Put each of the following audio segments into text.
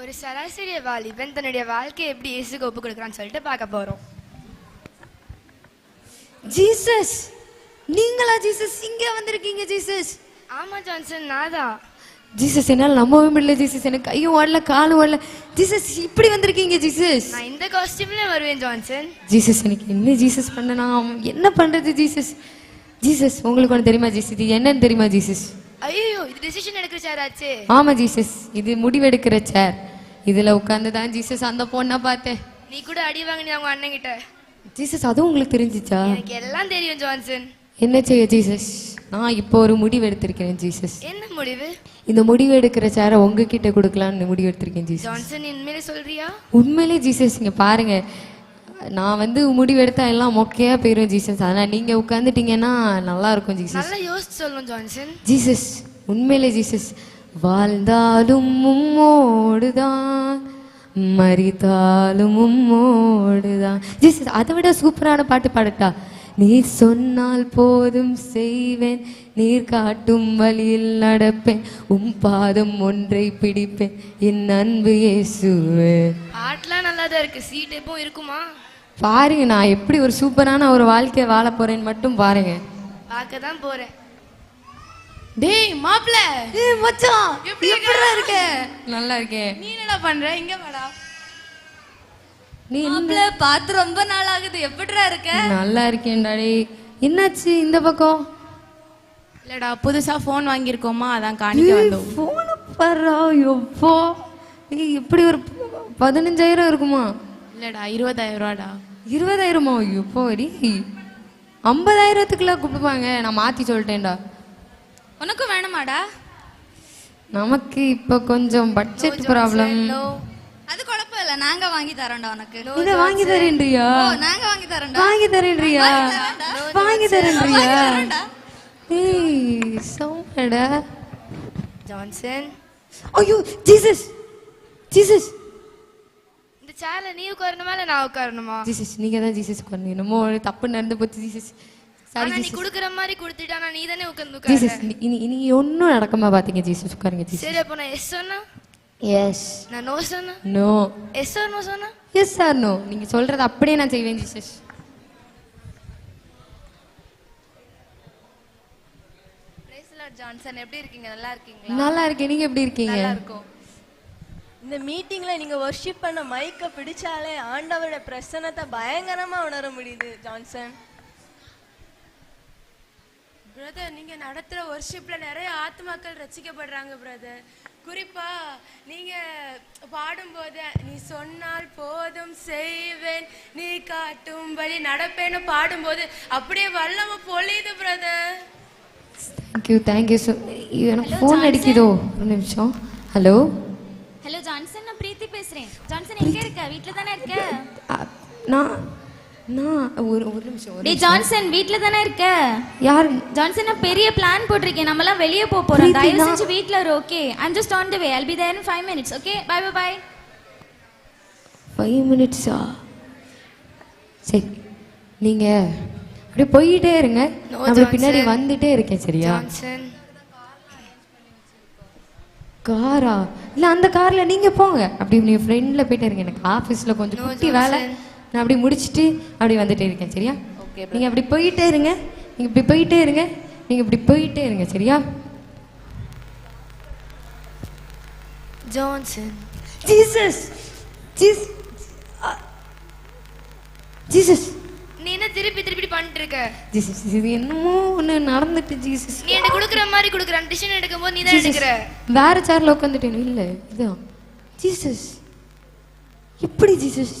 ஒரு சராசரிய வாலிபன் தன்னுடைய வாழ்க்கையை எப்படி இயேசுக்கு ஒப்பு கொடுக்குறான்னு சொல்லிட்டு பார்க்க போறோம். ஜீசஸ் நீங்களா ஜீசஸ் இங்க வந்திருக்கீங்க ஜீசஸ் ஆமா ஜான்சன் நான் தான் ஜீசஸ் என்னால் நம்பவே முடியல ஜீசஸ் எனக்கு கையும் ஓடல காலும் ஓடல. ஜீசஸ் இப்படி வந்திருக்கீங்க ஜீசஸ் நான் இந்த காஸ்டியூம்ல வருவேன் ஜான்சன். ஜீசஸ் எனக்கு என்ன ஜீசஸ் பண்ணனா என்ன பண்றது ஜீசஸ் ஜீசஸ் உங்களுக்கு ஒன்று தெரியுமா ஜீசஸ் இது என்னன்னு தெரியுமா ஜீசஸ் ஐயோ இது டிசிஷன் எடுக்கிற சாராச்சே ஆமா ஜீசஸ் இது முடிவெடுக்கிற சேர் இதுல உட்கார்ந்து தான் ஜீசஸ் அந்த பொண்ணை பார்த்தேன். நீ கூட அடி வாங்கினி அவங்க அண்ணன் கிட்ட ஜீசஸ் அதுவும் உங்களுக்கு தெரிஞ்சிச்சா? எனக்கு எல்லாம் தெரியும் ஜான்சன். என்ன செய்ய ஜீசஸ் நான் இப்போ ஒரு முடிவு எடுத்திருக்கேன் ஜீசஸ் என்ன முடிவு? இந்த முடிவு எடுக்கிற சேரை உங்ககிட்ட கொடுக்கலாம்னு முடிவு எடுத்திருக்கேன் ஜீசஸ் ஜான்சன் உண்மையிலே சொல்றியா? உண்மையிலே ஜீசஸ் இங்க பாருங்க. நான் வந்து முடிவு எடுத்தா எல்லாம் மொக்கையா போயிரும் ஜீசஸ் ஆனா நீங்க உட்காந்துட்டீங்கன்னா நல்லா இருக்கும் ஜீசஸ் நல்லா யோசிச்சு சொல்லணும் ஜான்சன். ஜீசஸ் உண்மையிலே ஜீசஸ் வாழ்ந்தாலும் உம்மோடுதான் மறித்தாலும் உம்மோடுதான். ஜீசஸ் அதை விட சூப்பரான பாட்டு பாடட்டா? நீர் சொன்னால் போதும் செய்வேன் நீர் காட்டும் வழியில் நடப்பேன் உம் பாதம் ஒன்றை பிடிப்பேன் என் அன்பு இயேசுவே. பாட்டுலாம் நல்லா தான் இருக்கு. சீட் எப்போ இருக்குமா? பாருங்க நான் எப்படி ஒரு சூப்பரான ஒரு வாழ்க்கையை வாழ போறேன்னு மட்டும் பாருங்க. பார்க்க தான் போறேன். டேய் மாப்ள ஏய் மச்சான் எப்படிடா இருக்க? நல்லா இருக்கேன் நீ என்னடா பண்ற? இங்க வாடா. நீ மாப்ள பார்த்து ரொம்ப நாள் ஆகுது எப்படிடா இருக்க? நல்லா இருக்கேன்டா டேய் என்னாச்சு இந்த பக்கம்? இல்லடா புதுசா ஃபோன் வாங்கியிருக்கோமா? அதான் காணிக்க வந்தோம். போன பாரா எப்போ? ஏய் எப்படி ஒரு பதினஞ்சாயிரம் இருக்குமா? இல்லடா இருபதாயிரம் ரூபாடா இருபதாயிரமா? எப்போ அடி ஐம்பதாயிரத்துக்குலாம் கொடுப்பாங்க நான் மாத்தி சொல்லிட்டேன்டா. உனக்கும் வேணுமாடா? நமக்கு இப்போ கொஞ்சம் பட்ஜெட் ப்ராப்ளம் அது குழப்பம் இல்ல. நாங்க வாங்கி தரோம்டா உனக்கு. இதை வாங்கி தரேன்றியா? நாங்க வாங்கி தரோம்டா. வாங்கி தரேன்றியா? வாங்கி தரேன்றியா? ஏய் சௌமடா ஜான்சன். ஐயோ ஜீசஸ்! ஜீசஸ்! இந்த சேர்ல நீ உட்காரணுமா இல்ல நான் உட்காரணுமா? ஜீசஸ் நீங்க தான் ஜீசஸ் உட்காரணும் என்னமோ தப்பு நடந்து போச்சு ஜீசஸ். சாரி நீ குடுக்குற மாதிரி கொடுத்துட்டா நீ தானே உட்கார்ந்து உட்கார ஜீசஸ் இனி இனி நடக்காம பாத்தீங்க ஜீசஸ் உட்காருங்க ஜீசஸ் சரி அப்போ நான் எஸ் சொன்னா? எஸ் நான் நோ சொன்னா? நோ எஸ் ஆர் நோ சொன்னா? எஸ் சார் நோ நீங்க சொல்றது அப்படியே நான் செய்வேன் ஜீசஸ் ஜான்சன் எப்படி இருக்கீங்க? நல்லா இருக்கீங்களா? நல்லா இருக்கேன். நீங்க எப்படி இருக்கீங்க? நல்லா இருக்கும் இந்த மீட்டிங்ல நீங்க வர்ஷிப் பண்ண மைக்க பிடிச்சாலே ஆண்டவரோட பிரசன்னத்தை பயங்கரமா உணர முடியுது ஜான்சன் பிரதர் நீங்க நடத்துற ஒர்ஷிப்ல நிறைய ஆத்மாக்கள் ரசிக்கப்படுறாங்க பிரதர் குறிப்பா நீங்க பாடும்போது நீ சொன்னால் போதும் செய்வேன் நீ காட்டும்படி நடப்பேன்னு பாடும்போது அப்படியே வல்லம பொழியுது brother thank you thank you so எனக்கு ஃபோன் அடிக்குதோ? ஒரு நிமிஷம். ஹலோ ஹலோ ஜான்சன் நான் பிரீத்தி பேசுறேன். ஜான்சன் எங்க இருக்க? வீட்ல தானே இருக்க? நான் நான் ஒரு ஒரு நிமிஷம் ஒரு ஜான்சன் வீட்ல தானே இருக்க? யார்? ஜான்சன் நான் பெரிய பிளான் போட்டிருக்கேன். நம்ம எல்லாம் வெளிய போக போறோம். தயவு செஞ்சு வீட்ல இரு okay I'm just on the way I'll be there in 5 minutes okay bye bye bye five மினிட்ஸா சரி. நீங்க அப்படியே போயிட்டே இருங்க. நான் பின்னாடி. வந்துட்டே இருக்கேன் சரியா? ஜான்சன். காரா? இல்ல அந்த கார்ல நீங்க போங்க. அப்படி நீங்க ஃப்ரெண்ட்ல போயிட்டே இருங்க. எனக்கு ஆபீஸ்ல கொஞ்சம் குட்டி வேலை. நான் அப்படி முடிச்சிட்டு அப்படி வந்துட்டே இருக்கேன் சரியா? நீங்க அப்படி போயிட்டே இருங்க. நீங்க இப்படி போயிட்டே இருங்க. நீங்க இப்படி போயிட்டே இருங்க சரியா? ஜான்சன் ஜீசஸ் ஜீஸ் ஜீசஸ் நீ என்ன திருப்பி திருப்பி பண்ணிட்டு இருக்க ஜீசஸ் இது என்னமோ ஒன்று நடந்துட்டு ஜீசஸ் நீ எனக்கு குடுக்குற மாதிரி குடுக்குற? டிசிஷன் எடுக்கும் போது நீ தான் எடுக்கிற. வேற சேர்ல உட்காந்துட்டேன் இல்லை இதான் ஜீசஸ் எப்படி ஜீசஸ்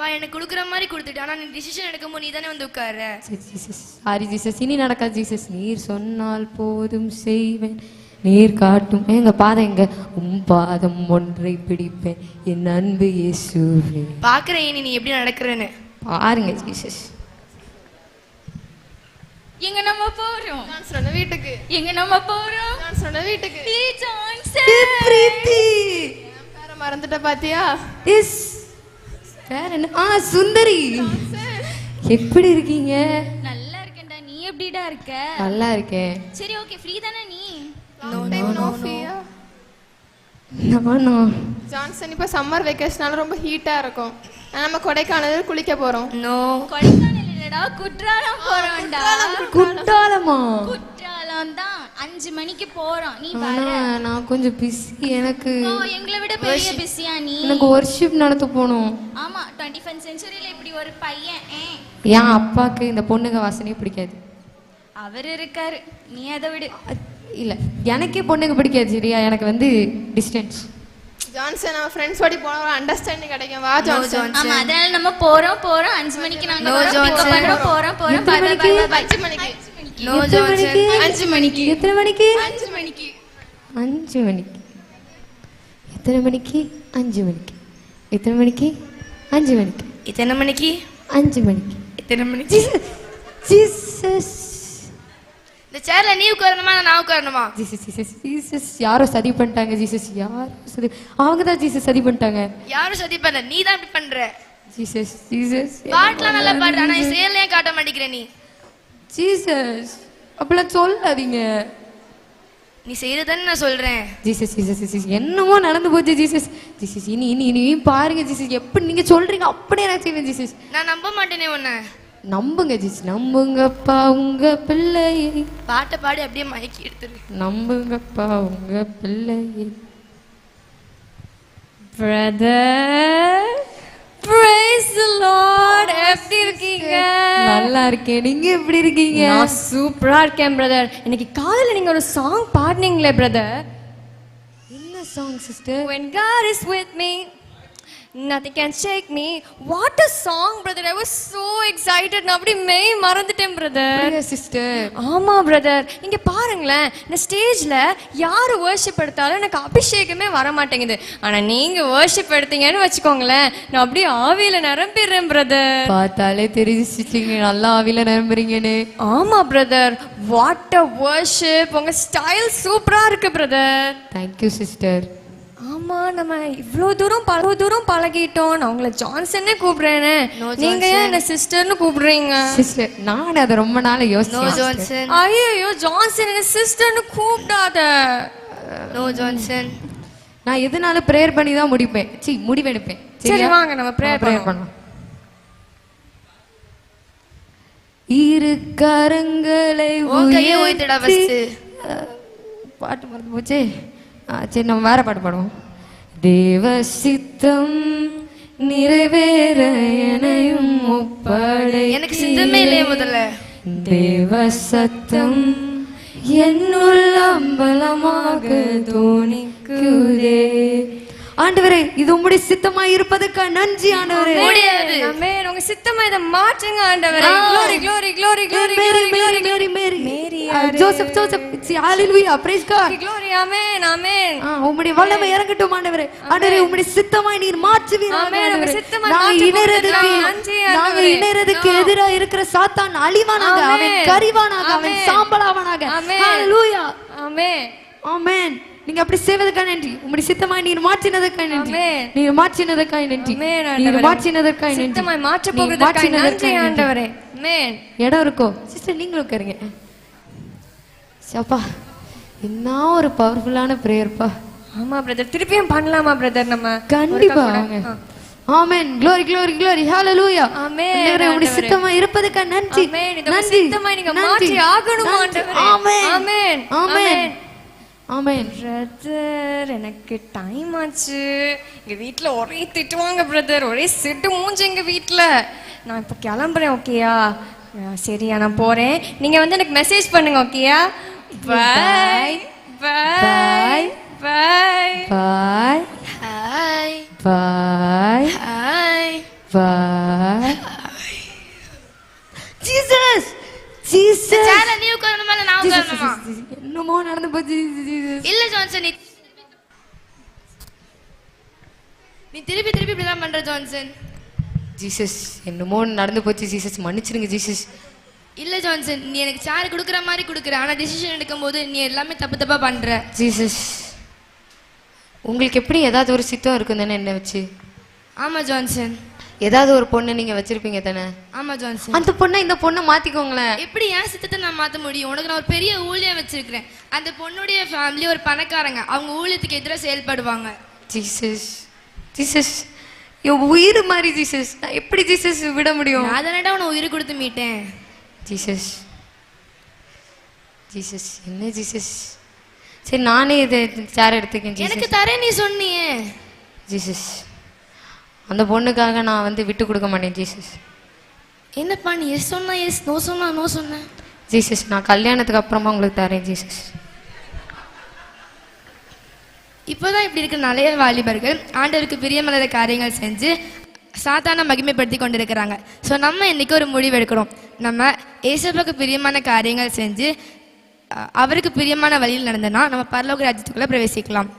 நீ தானேப்பா எனக்கு குடுக்குற மாதிரி கொடுத்துட்டு ஆனா நீ டிசிஷன் எடுக்கும் போது நீ தானே வந்து உட்கார சரி ஜீசஸ் சாரி ஜீசஸ் இனி நடக்காது ஜீசஸ் நீர் சொன்னால் போதும் செய்வேன். நீர் காட்டும். எங்க பாதம் எங்க? உம் பாதம் ஒன்றை பிடிப்பேன். என் அன்பு இயேசுவே. பாக்குறேன் இனி நீ எப்படி நடக்கிறேன்னு. பாருங்க ஜீசஸ் எங்க நம்ம போறோம்? நான் சொன்ன வீட்டுக்கு. எங்க நம்ம போறோம்? நான் சொன்ன வீட்டுக்கு. டேய் ஜான்சன் பிரீத்தி வேற மறந்துட்ட பாத்தியா? எஸ் வேற என்ன? ஆ சுந்தரி. எப்படி இருக்கீங்க? நல்லா இருக்கேன்டா. நீ எப்படிடா இருக்க? நல்லா இருக்கேன். சரி ஓகே ஃப்ரீ தானே நீ? நோ டைம் நோ ஃப்ரீயா ஜான்சன் இப்போ சம்மர் வெக்கேஷனால ரொம்ப ஹீட்டா இருக்கும். நம்ம கொடைக்கானல் குளிக்க போறோம். நோ கொடைக்கானல் இல்லடா குற்றாலம் போறோம்டா. குட்டாலமா குற்றாலம் தான். அஞ்சு மணிக்கு போறோம். நீ ஆனா வர. நான் கொஞ்சம் பிஸி எனக்கு ஓ எங்களை விட பெரிய பிஸியா நீ? எனக்கு ஒர்ஷிப் நடத்த போகணும். ஆமா டுவெண்ட்டி ஃபஸ்ட் செஞ்சுரியில இப்படி ஒரு பையன். என் அப்பாக்கு இந்த பொண்ணுங்க வாசனையே பிடிக்காது. அவர் இருக்காரு. நீ அதை விடு. அ- இல்ல எனக்கே பொண்ணுங்க பிடிக்காது சரியா? எனக்கு வந்து டிஸ்டன்ஸ் ஜான்சன் நம்ம ஃப்ரெண்ட்ஸ் ஓடி போன ஒரு அண்டர்ஸ்டாண்டிங் கிடைக்கும். வா ஜான்சன். ஆமா அதனால நம்ம போறோம் போறோம். அஞ்சு மணிக்கு நாங்க வரோம், Johnson. பண்றோம் போறோம் போறோம். bye, மணிக்கு? எத்தனை மணிக்கு? ஜான்சன் அஞ்சு மணிக்கு. எத்தனை மணிக்கு? அஞ்சு மணிக்கு. அஞ்சு மணிக்கு. எத்தனை மணிக்கு? அஞ்சு மணிக்கு. எத்தனை மணிக்கு? அஞ்சு மணிக்கு. இத்தனை மணிக்கு? அஞ்சு மணிக்கு. இத்தனை மணிக்கு? ஜீசஸ். இந்த சேர்ல நீ உட்காரணுமா? நான் உட்காரணுமா? Jesus Jesus Jesus. யாரோ சதி பண்ணிட்டாங்க ஜீசஸ். யாரோ சதி அவங்க தான் ஜீசஸ் சதி பண்ணிட்டாங்க. யாரும் சதி பண்ணல. நீ தான் இப்படி பண்ற. Jesus Jesus. பாட்டுலாம் நல்லா பாடுற ஆனா செயல்லையே காட்ட மாட்டேங்கிற நீ. ஜீசஸ் அப்படிலாம் சொல்லாதீங்க. நீ செய்யறதுன்னு நான் சொல்றேன். ஜீசஸ் ஜீசஸ் ஜீசஸ் என்னமோ நடந்து போச்சு ஜீசஸ் ஜீசஸ் இனி இனி இனி பாருங்க ஜீசஸ் எப்படி நீங்க சொல்றீங்க அப்படியே நான் செய்வேன் ஜீசஸ் நான் நம்ப மாட்டேனே உன்னை. நம்புங்க ஜீசஸ் நம்புங்கப்பா உங்க பிள்ளையை. பாட்டை பாடி அப்படியே மயக்கி எடுத்துரு. நம்புங்கப்பா உங்க பிள்ளையை. பிரதர். எப்படி இருக்கீங்க? நல்லா இருக்கேன். நீங்க எப்படி இருக்கீங்க? நான் சூப்பரா இருக்கேன் பிரதர் இன்னைக்கு காலையில நீங்க ஒரு சாங் பாடுனீங்களே பிரதர் என்ன song sister When God is with me nothing can shake me. What a song brother. I was so excited. நான் அப்படி மெய் மறந்துட்டேன் பிரதர் சிஸ்டர் ஆமா பிரதர் இங்க பாருங்களேன். இந்த ஸ்டேஜ்ல யாரு worship எடுத்தாலும் எனக்கு அபிஷேகமே வர மாட்டேங்குது ஆனா நீங்க worship எடுத்தீங்கன்னு வச்சுக்கோங்களேன். நான் அப்படியே ஆவியில நிரம்பிடுறேன் பிரதர் பார்த்தாலே தெரிஞ்சிச்சிங்க நல்லா ஆவில நிரம்புறீங்கன்னு. ஆமா பிரதர் வாட் அ வர்ஷிப் உங்க ஸ்டைல் சூப்பரா இருக்கு பிரதர் தேங்க்யூ சிஸ்டர் ஆமா நம்ம இவ்ளோ தூரம் பல தூரம் பழகிட்டோம். நான் உங்களை ஜான்சன்னே கூப்பிடுறேனே. நீங்க ஏன் என்ன சிஸ்டர்னு கூப்பிடுறீங்க? சிஸ்டர் நான் அதை ரொம்ப நாள் ஜான்சன் ஐயோ ஜான்சன் என்ன சிஸ்டர்னு கூப்பிடாத. நோ ஜான்சன் நான் எதுனாலும் ப்ரேயர் பண்ணி தான் முடிப்பேன். சி முடிவெடுப்பேன் சரி? வாங்க நம்ம ப்ரேயர் ப்ரேயர் பண்ணலாம். இரு கரங்களை பாட்டு மறந்து போச்சே. சரி நம்ம வேற பாட்டு பாடுவோம். தேவ சித்தம் நிறைவேற எனையும் ஒப்படை எனக்கு சித்தமே இல்லையே முதல்ல. தேவ சத்தம் என்னுள் அம்பலமாக தோணிக்குதே. ஆண்டவரே இது உம்முடைய சித்தமா இருப்பதற்கா நன்றி ஆண்டவரே. முடியாது ஆமென். உங்க சித்தமா இதை மாற்றுங்க ஆண்டவரே. glory glory glory glory Mary glory Mary glory Mary Mary. Joseph Joseph. C ஹalleluya praise god. Glory amen amen. உம்முடைய வல்லமை இறங்கட்டும் ஆண்டவரே. ஆண்டவரே உம்முடைய சித்தமாய் நீர் மாற்றுவீர் ஆமென். உங்க ஆண்டவரே. சித்தமாய் நாங்க மாற்ற இணைறதுக்கு போகிறதுக்கு நன்றி நாங்க. இணைறதுக்கு எதிரா இருக்கிற சாத்தான் அழிவானாக அவன். கரிவானாக அவன். சாம்பலாவானாக. ஹalleluya ஆமென். ஆமென். நீங்க அப்படி செய்வதற்காக நன்றி. உம்முடைய சித்தமாய் நீர் மாற்றினதற்காக நன்றி. நீர் மாற்றினதற்காக நன்றி. ஆமென் நீர். மாற்றினதற்காக நன்றி. சித்தமாய் மாற்ற போகிறதற்காக நன்றி. ஆண்டவரே. ஆமென். இடம் இருக்கோ? சிஸ்டர் நீங்களும் உட்காருங்க. சப்பா என்ன ஒரு பவர்ஃபுல்லான ப்ரேயர்ப்பா ஆமா பிரதர் திருப்பியும் பண்ணலாமா பிரதர் நம்ம? கண்டிப்பா? ஆமென். Glory glory glory. Hallelujah. ஆமென், ஆண்டவரே உம்முடைய ஆண்டவரே. சித்தமா இருப்பதற்காக நன்றி. ஆமென். நன்றி. சித்தமாய் நீங்க மாற்றி ஆகணும். ஆண்டவரே. ஆமென். ஆமென். ஆமென். ஆமென். பிரதர் எனக்கு டைம் ஆச்சு. எங்க வீட்ல ஒரே திட்டுவாங்க பிரதர் ஒரே சிட்டு மூஞ்சி எங்க வீட்ல. நான் இப்ப கிளம்புறேன் ஓகேயா சரியா நான் போறேன். நீங்க வந்து எனக்கு மெசேஜ் பண்ணுங்க ஓகேயா bye bye bye bye hi bye hi bye Jesus Jesus சேர்ல நீ உட்காரணுமா இல்ல நான் உட்காரணுமா? என்னமோ நடந்து போச்சு ஜீசஸ் இல்ல ஜான்சன் நீ நீ திருப்பி திருப்பி இப்படிதான் பண்ற ஜான்சன். ஜீசஸ் என்னமோ நடந்து போச்சு ஜீசஸ் மன்னிச்சிருங்க ஜீசஸ் இல்ல ஜான்சன் நீ எனக்கு சேர் கொடுக்குற மாதிரி கொடுக்குற. ஆனா டிசிஷன் எடுக்கும்போது நீ எல்லாமே தப்பு தப்பா பண்ற. ஜீசஸ் உங்களுக்கு எப்படி ஏதாவது ஒரு சித்தம் இருக்கும் தானே என்ன வச்சு ஆமா ஜான்சன். ஏதாவது ஒரு பொண்ணு நீங்க வச்சிருப்பீங்க தானே? ஆமா ஜான்சன் அந்த பொண்ணை இந்த பொண்ணை மாத்திக்கோங்களேன். எப்படி என் சித்தத்தை நான் மாத்த முடியும்? உனக்கு நான் ஒரு பெரிய ஊழியம் வச்சிருக்கிறேன். அந்த பொண்ணுடைய ஃபேமிலி ஒரு பணக்காரங்க. அவங்க ஊழியத்துக்கு எதிராக செயல்படுவாங்க. ஜீசஸ். ஜீசஸ். என் உயிர் மாதிரி ஜீசஸ். நான் எப்படி ஜீசஸ் விட முடியும்? தானடா உன உயிர் கொடுத்து மீட்டேன். ஜீசஸ். ஜீசஸ். என்ன ஜீசஸ்? சரி நானே இது சேர் எடுத்துக்கேன் எனக்கு தரேன் நீ சொன்னியே. ஜீசஸ். அந்த பொண்ணுக்காக நான் வந்து விட்டு கொடுக்க மாட்டேன் ஜீசஸ் என்னப்பா நீ எஸ் சொன்னா எஸ் நோ சொன்னா நோ சொன்ன? ஜீசஸ் நான் கல்யாணத்துக்கு அப்புறமா உங்களுக்கு தரேன் ஜீசஸ் இப்போதான் இப்படி இருக்கிற நிறைய வாலிபர்கள் ஆண்டவருக்கு பிரியமல்லாத காரியங்கள் செஞ்சு சாத்தான மகிமைப்படுத்தி கொண்டிருக்கிறாங்க. ஸோ நம்ம இன்னைக்கு ஒரு முடிவு எடுக்கிறோம். நம்ம ஏசப்பாக்கு பிரியமான காரியங்கள் செஞ்சு அவருக்கு பிரியமான வழியில் நடந்தனா நம்ம பரலோக ராஜ்யத்துக்குள்ள பிரவேசிக்கலாம்.